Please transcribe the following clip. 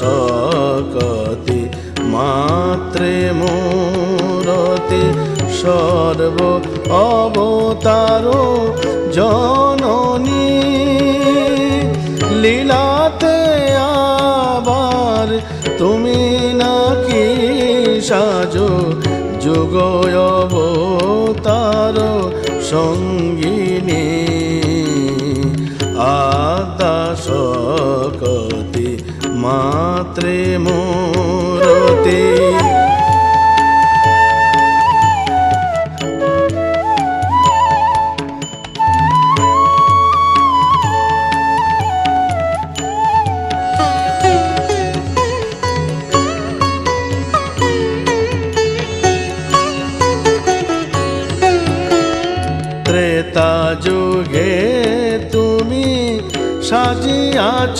সকতি মাত্রে মূরতি সর্ব অবতার জননী। লীলাতে আবার তুমি নাকি সাজো যুগ অবতার সঙ্গিনী মাত্রে মোরতে। ত্রেতা যুগে তুমি সাজিয়াছো